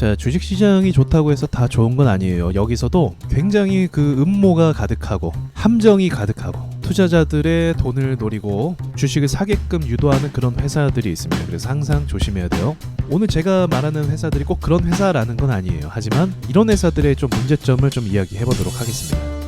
자, 주식 시장이 좋다고 해서 다 좋은 건 아니에요. 여기서도 굉장히 그 음모가 가득하고 함정이 가득하고 투자자들의 돈을 노리고 주식을 사게끔 유도하는 그런 회사들이 있습니다. 그래서 항상 조심해야 돼요. 오늘 제가 말하는 회사들이 꼭 그런 회사라는 건 아니에요. 하지만 이런 회사들의 좀 문제점을 좀 이야기해 보도록 하겠습니다.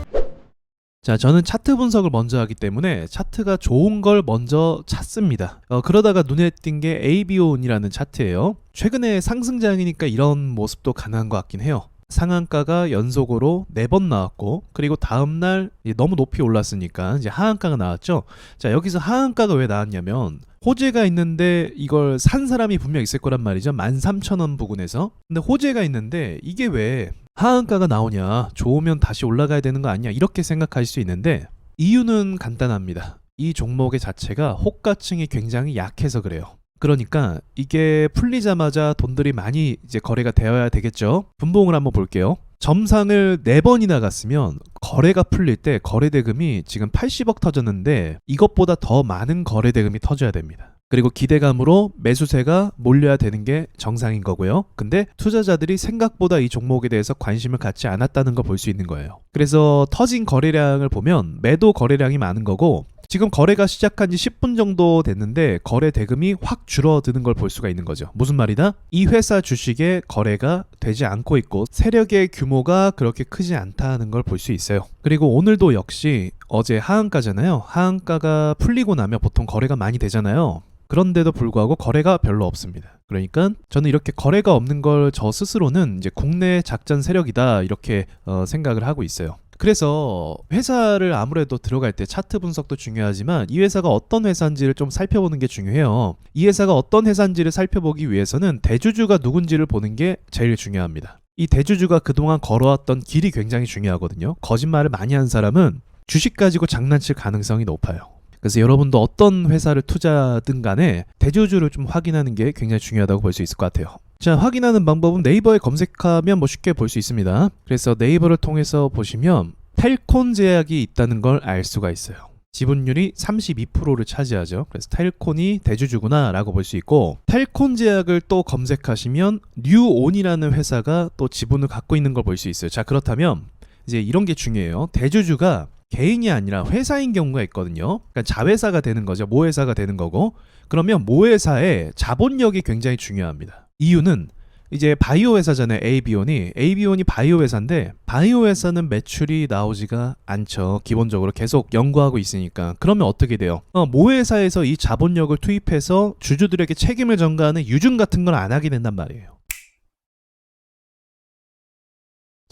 자, 저는 차트 분석을 먼저 하기 때문에 차트가 좋은 걸 먼저 찾습니다. 어, 그러다가 눈에 띈 게 ABON이라는 차트예요. 최근에 상승장이니까 이런 모습도 가능한 것 같긴 해요. 상한가가 연속으로 네 번 나왔고 그리고 다음 날 너무 높이 올랐으니까 이제 하한가가 나왔죠. 자, 여기서 하한가가 왜 나왔냐면 호재가 있는데 이걸 산 사람이 분명 있을 거란 말이죠. 13,000원 부근에서. 근데 호재가 있는데 이게 왜 하한가가 나오냐? 좋으면 다시 올라가야 되는 거 아니야? 이렇게 생각하실 수 있는데 이유는 간단합니다. 이 종목의 자체가 호가층이 굉장히 약해서 그래요. 그러니까 이게 풀리자마자 돈들이 많이 이제 거래가 되어야 되겠죠. 분봉을 한번 볼게요. 점상을 네번이나 갔으면 거래가 풀릴 때 거래 대금이 지금 80억 터졌는데 이것보다 더 많은 거래 대금이 터져야 됩니다. 그리고 기대감으로 매수세가 몰려야 되는 게 정상인 거고요. 근데 투자자들이 생각보다 이 종목에 대해서 관심을 갖지 않았다는 걸 볼 수 있는 거예요. 그래서 터진 거래량을 보면 매도 거래량이 많은 거고 지금 거래가 시작한 지 10분 정도 됐는데 거래 대금이 확 줄어드는 걸 볼 수가 있는 거죠. 무슨 말이다? 이 회사 주식의 거래가 되지 않고 있고 세력의 규모가 그렇게 크지 않다는 걸 볼 수 있어요. 그리고 오늘도 역시 어제 하한가잖아요. 하한가가 풀리고 나면 보통 거래가 많이 되잖아요. 그런데도 불구하고 거래가 별로 없습니다. 그러니까 저는 이렇게 거래가 없는 걸 저 스스로는 이제 국내 작전 세력이다 이렇게 어, 생각을 하고 있어요. 그래서 회사를 아무래도 들어갈 때 차트 분석도 중요하지만 이 회사가 어떤 회사인지를 좀 살펴보는 게 중요해요. 이 회사가 어떤 회사인지를 살펴보기 위해서는 대주주가 누군지를 보는 게 제일 중요합니다. 이 대주주가 그동안 걸어왔던 길이 굉장히 중요하거든요. 거짓말을 많이 한 사람은 주식 가지고 장난칠 가능성이 높아요. 그래서 여러분도 어떤 회사를 투자든 간에 대주주를 좀 확인하는 게 굉장히 중요하다고 볼 수 있을 것 같아요. 자, 확인하는 방법은 네이버에 검색하면 뭐 쉽게 볼 수 있습니다. 그래서 네이버를 통해서 보시면 텔콘 제약이 있다는 걸 알 수가 있어요. 지분율이 32%를 차지하죠. 그래서 텔콘이 대주주구나라고 볼 수 있고 텔콘 제약을 또 검색하시면 뉴온이라는 회사가 또 지분을 갖고 있는 걸 볼 수 있어요. 자, 그렇다면 이제 이런 게 중요해요. 대주주가 개인이 아니라 회사인 경우가 있거든요. 그러니까 자회사가 되는 거죠. 모회사가 되는 거고. 그러면 모회사의 자본력이 굉장히 중요합니다. 이유는 이제 바이오 회사잖아요. AB온이. AB온이 바이오 회사인데 바이오 회사는 매출이 나오지가 않죠. 기본적으로 계속 연구하고 있으니까. 그러면 어떻게 돼요? 어, 모 회사에서 이 자본력을 투입해서 주주들에게 책임을 전가하는 유증 같은 걸 안 하게 된단 말이에요.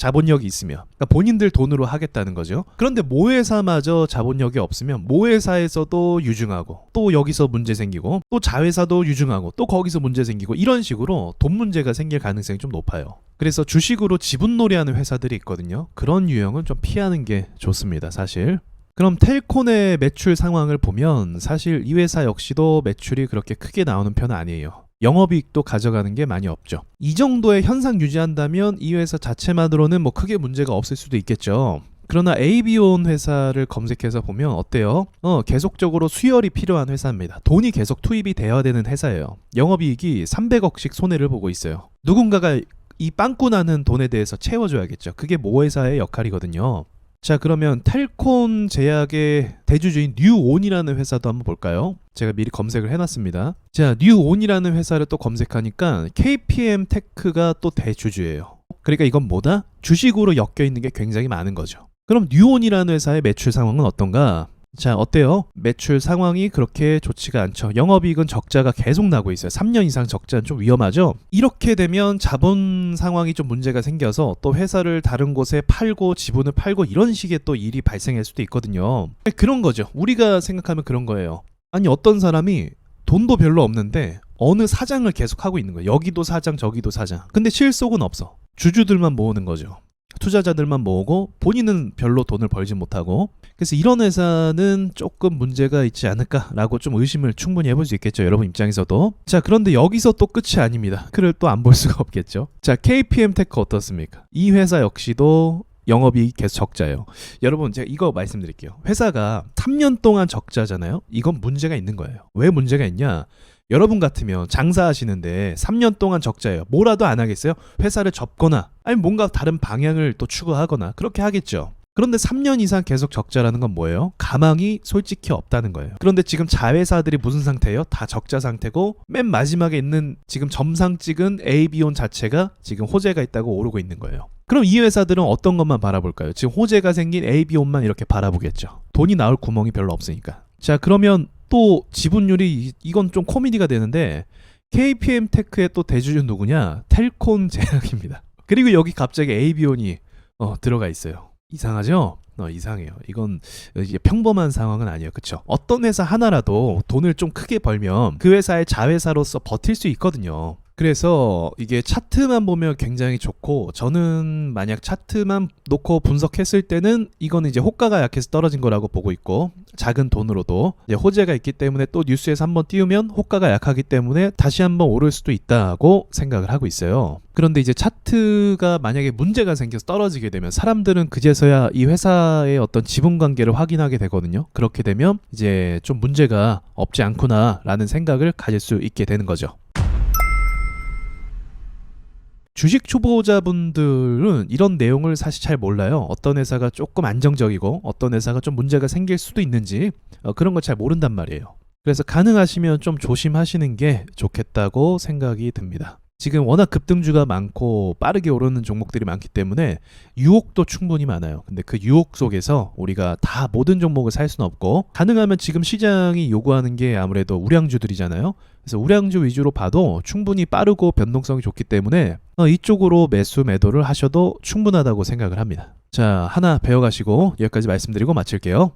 자본력이 있으면 그러니까 본인들 돈으로 하겠다는 거죠. 그런데 모회사마저 자본력이 없으면 모회사에서도 유증하고 또 여기서 문제 생기고 또 자회사도 유증하고 또 거기서 문제 생기고 이런 식으로 돈 문제가 생길 가능성이 좀 높아요. 그래서 주식으로 지분 놀이하는 회사들이 있거든요. 그런 유형은 좀 피하는 게 좋습니다. 사실. 그럼 텔콘의 매출 상황을 보면 사실 이 회사 역시도 매출이 그렇게 크게 나오는 편은 아니에요. 영업이익도 가져가는 게 많이 없죠. 이 정도의 현상 유지한다면 이 회사 자체만으로는 뭐 크게 문제가 없을 수도 있겠죠. 그러나 AB온 회사를 검색해서 보면 어때요? 어, 계속적으로 수혈이 필요한 회사입니다. 돈이 계속 투입이 되어야 되는 회사예요. 영업이익이 300억씩 손해를 보고 있어요. 누군가가 이 빵꾸 나는 돈에 대해서 채워줘야겠죠. 그게 모 회사의 역할이거든요. 자 그러면 텔콘 제약의 대주주인 뉴온이라는 회사도 한번 볼까요? 제가 미리 검색을 해놨습니다. 자 뉴온이라는 회사를 또 검색하니까 KPM 테크가 또 대주주예요. 그러니까 이건 뭐다? 주식으로 엮여 있는 게 굉장히 많은 거죠. 그럼 뉴온이라는 회사의 매출 상황은 어떤가? 자, 어때요? 매출 상황이 그렇게 좋지가 않죠. 영업이익은 적자가 계속 나고 있어요. 3년 이상 적자는 좀 위험하죠. 이렇게 되면 자본 상황이 좀 문제가 생겨서 또 회사를 다른 곳에 팔고 지분을 팔고 이런 식의 또 일이 발생할 수도 있거든요. 그런 거죠. 우리가 생각하면 그런 거예요. 아니 어떤 사람이 돈도 별로 없는데 어느 사장을 계속 하고 있는 거예요. 여기도 사장, 저기도 사장. 근데 실속은 없어. 주주들만 모으는 거죠. 투자자들만 모으고 본인은 별로 돈을 벌지 못하고. 그래서 이런 회사는 조금 문제가 있지 않을까라고 좀 의심을 충분히 해볼 수 있겠죠 여러분 입장에서도. 자 그런데 여기서 또 끝이 아닙니다. 그를 또 안 볼 수가 없겠죠. 자 KPM 테크 어떻습니까? 이 회사 역시도 영업이익 계속 적자예요. 여러분 제가 이거 말씀드릴게요. 회사가 3년 동안 적자잖아요. 이건 문제가 있는 거예요. 왜 문제가 있냐 여러분 같으면 장사하시는데 3년 동안 적자예요. 뭐라도 안 하겠어요? 회사를 접거나 아니 뭔가 다른 방향을 또 추구하거나 그렇게 하겠죠. 그런데 3년 이상 계속 적자라는 건 뭐예요? 가망이 솔직히 없다는 거예요. 그런데 지금 자회사들이 무슨 상태예요? 다 적자 상태고 맨 마지막에 있는 지금 점상 찍은 AB온 자체가 지금 호재가 있다고 오르고 있는 거예요. 그럼 이 회사들은 어떤 것만 바라볼까요? 지금 호재가 생긴 AB온만 이렇게 바라보겠죠. 돈이 나올 구멍이 별로 없으니까. 자, 그러면 또 지분율이 이- 이건 좀 코미디가 되는데 KPM 테크의 또 대주주 누구냐? 텔콘 제약입니다. 그리고 여기 갑자기 AB온이 어, 들어가 있어요. 이상하죠? 어, 이상해요. 이건 이게 평범한 상황은 아니에요. 그쵸? 어떤 회사 하나라도 돈을 좀 크게 벌면 그 회사의 자회사로서 버틸 수 있거든요. 그래서 이게 차트만 보면 굉장히 좋고 저는 만약 차트만 놓고 분석했을 때는 이거는 이제 호가가 약해서 떨어진 거라고 보고 있고 작은 돈으로도 이제 호재가 있기 때문에 또 뉴스에서 한번 띄우면 호가가 약하기 때문에 다시 한번 오를 수도 있다고 생각을 하고 있어요. 그런데 이제 차트가 만약에 문제가 생겨서 떨어지게 되면 사람들은 그제서야 이 회사의 어떤 지분 관계를 확인하게 되거든요. 그렇게 되면 이제 좀 문제가 없지 않구나라는 생각을 가질 수 있게 되는 거죠. 주식 초보자분들은 이런 내용을 사실 잘 몰라요. 어떤 회사가 조금 안정적이고 어떤 회사가 좀 문제가 생길 수도 있는지 어, 그런 걸 잘 모른단 말이에요. 그래서 가능하시면 좀 조심하시는 게 좋겠다고 생각이 듭니다. 지금 워낙 급등주가 많고 빠르게 오르는 종목들이 많기 때문에 유혹도 충분히 많아요. 근데 그 유혹 속에서 우리가 다 모든 종목을 살 수는 없고 가능하면 지금 시장이 요구하는 게 아무래도 우량주들이잖아요. 그래서 우량주 위주로 봐도 충분히 빠르고 변동성이 좋기 때문에 어, 이쪽으로 매수 매도를 하셔도 충분하다고 생각을 합니다. 자, 하나 배워가시고 여기까지 말씀드리고 마칠게요.